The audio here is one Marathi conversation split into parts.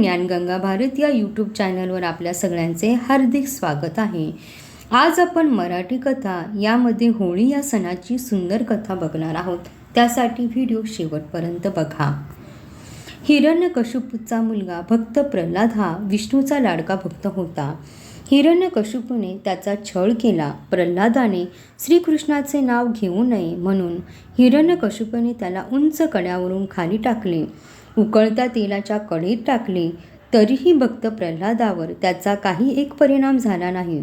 ज्ञानगंगा भारत या यूट्यूब चॅनलवर आपल्या सगळ्यांचे हार्दिक स्वागत आहे. आज आपण मराठी कथा यामध्ये होळी या सणाची सुंदर कथा बघणार आहोत. त्यासाठी व्हिडिओ शेवटपर्यंत बघा. हिरण्यकशुपूचा मुलगा भक्त प्रल्हाद हा विष्णूचा लाडका भक्त होता. हिरण्यकशुपूने त्याचा छळ केला. प्रल्हादाने श्रीकृष्णाचे नाव घेऊ नये म्हणून हिरण्यकशुपूने त्याला उंच कड्यावरून खाली टाकले. उकळत्या तेलाच्या कढीत टाकले. तरीही भक्त प्रल्हादावर त्याचा काही एक परिणाम झाला नाही.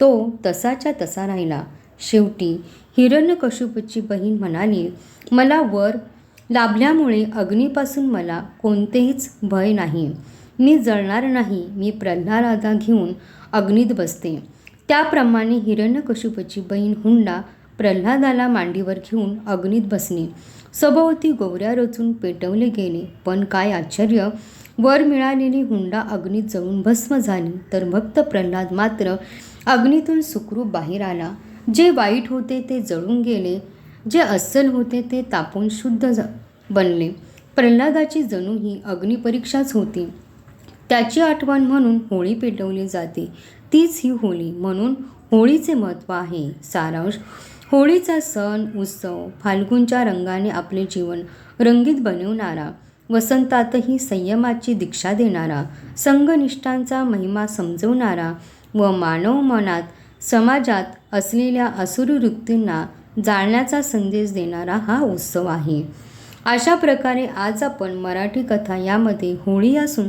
तो तसाच्या तसा राहिला. शेवटी हिरण्यकशिपूची बहीण म्हणाली मला वर लाभल्यामुळे अग्नीपासून मला कोणतेहीच भय नाही. मी जळणार नाही. मी प्रल्हादा घेऊन अग्नीत बसते. त्याप्रमाणे हिरण्यकशिपूची बहीण हुंडा प्रल्हादाला मांडीवर घेऊन अग्नीत बसणे सभोवती गोवऱ्या रचून पेटवले गेले. पण काय आश्चर्य! वर मिळालेली हुंडा अग्नीत जळून भस्म झाली. तर भक्त प्रल्हाद मात्र अग्नीतून सुखरूप बाहेर आला. जे वाईट होते ते जळून गेले. जे अस्सल होते ते तापून शुद्ध बनले. प्रल्हादाची जणू ही अग्निपरीक्षाच होती. त्याची आठवण म्हणून होळी पेटवली जाते. तीच ही होळी म्हणून होळीचे महत्त्व आहे. सारांश होळीचा सण उत्सव फाल्गुनच्या रंगाने आपले जीवन रंगीत बनवणारा वसंतातही संयमाची दीक्षा देणारा संघनिष्ठांचा महिमा समजवणारा व मानव मनात समाजात असलेल्या असुरवृत्तींना जाळण्याचा संदेश देणारा हा उत्सव आहे. अशा प्रकारे आज आपण मराठी कथा यामध्ये होळी असून